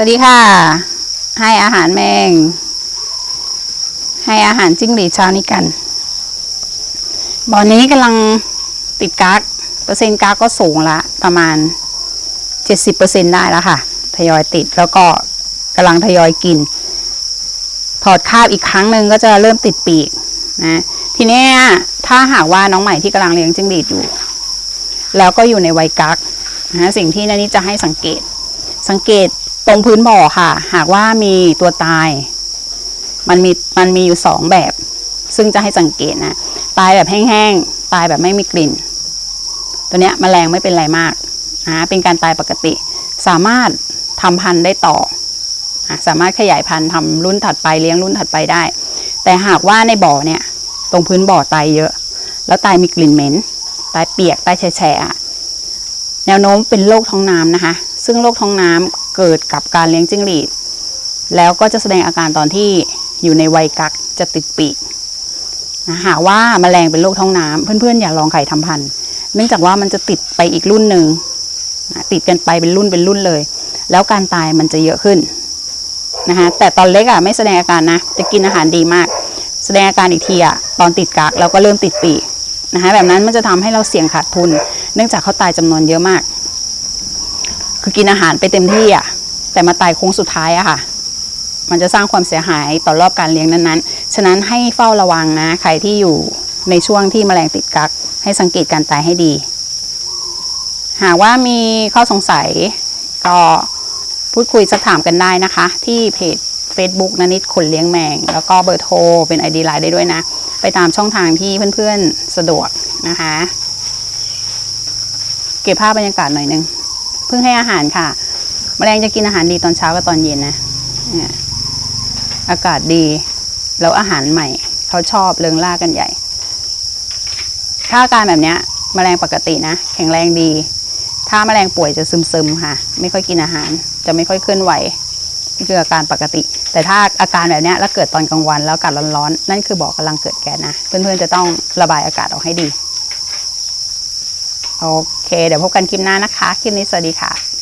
วัสดีค่ะ ให้อาหารแมง ให้อาหารจิ้งหรีดเช้านี้กัน บ่อนี้กำลังติดกักเปอร์เซ็นต์กักก็สูงละ ประมาณ 70%ได้แล้วค่ะ ทยอยติดแล้วก็กำลังทยอยกิน ถอดคาบอีกครั้งหนึ่งก็จะเริ่มติดปีกนะทีนี้ถ้าหากว่าน้องใหม่ที่กำลังเลี้ยงจิ้งหรีดอยู่ แล้วก็อยู่ในวัยกักนะสิ่งที่นันนี้จะให้สังเกตสังเกต ตรงพื้นบ่อค่ะ หากว่ามีตัวตาย มันมีมันมีอยู่สองแบบ ซึ่งจะให้สังเกตนะตายแบบแห้งๆตายแบบไม่มีกลิ่น ตัวเนี้ยแมลงไม่เป็นไรมากนะเป็นการตายปกติ สามารถทำพันธุ์ได้ต่ออะสามารถขยายพันธุ์ทำรุ่นถัดไปเลี้ยงรุ่นถัดไปได้ แต่หากว่าในบ่อเนี่ย ตรงพื้นบ่อตายเยอะ แล้วตายมีกลิ่นเหม็น ตายเปียกตายแฉะๆอะแนวโน้มเป็นโรคท้องน้ำนะคะ ซึ่งโรคท้องน้ำ เกิดกับการเลี้ยงจิ้งหรีด แล้วก็จะแสดงอาการตอนที่อยู่ในวัยกักจะติดปีกนะหากว่าแมลงเป็นโรคท้องน้ำเพื่อนๆ อย่าลองไข่ทำพันธุ์เนื่องจากว่ามันจะติดไปอีกรุ่นหนึ่งนะติดกันไปเป็นรุ่นเป็นรุ่นเลย แล้วการตายมันจะเยอะขึ้นนะคะแต่ตอนเล็กอะไม่แสดงอาการนะ จะกินอาหารดีมาก แสดงอาการอีกทีอะตอนติดกักแล้วก็เริ่มติดปีกนะคะแบบนั้นมันจะทำให้เราเสี่ยงขาดทุน เนื่องจากเขาตายจำนวนเยอะมาก คือกินอาหารไปเต็มที่อะแต่มาตายโค้งสุดท้ายอะค่ะ มันจะสร้างความเสียหายต่อรอบการเลี้ยงนั้นๆ ฉะนั้นให้เฝ้าระวังนะ ใครที่อยู่ในช่วงที่แมลงติดกัก ให้สังเกตการตายให้ดี หากว่ามีข้อสงสัยก็พูดคุยสักถามกันได้นะคะ ที่เพจ Facebook นนิดคนเลี้ยงแมง แล้วก็เบอร์โทรเป็น ID ไลน์ได้ด้วยนะ ไปตามช่องทางที่เพื่อนๆสะดวกนะคะ เก็บภาพบรรยากาศหน่อยนึง เพิ่งให้อาหารค่ะ แมลงจะกินอาหารดีตอนเช้ากับตอนเย็นนะเนี่ยอากาศดี แล้วอาหารใหม่ เขาชอบเลิงล่ากันใหญ่ ถ้าอาการแบบเนี้ยแมลงปกตินะ แข็งแรงดี ถ้าแมลงป่วยจะซึมๆค่ะ ไม่ค่อยกินอาหาร จะไม่ค่อยเคลื่อนไหวนี่คืออาการปกติ แต่ถ้าอาการแบบนี้แล้วเกิดตอนกลางวันแล้วอากาศร้อนๆ นั่นคือบอกกำลังเกิดแก๊สนะ เพื่อนๆจะต้องระบายอากาศออกให้ดี โอเค เดี๋ยวพบกันคลิปหน้านะคะ คลิปนี้สวัสดีค่ะ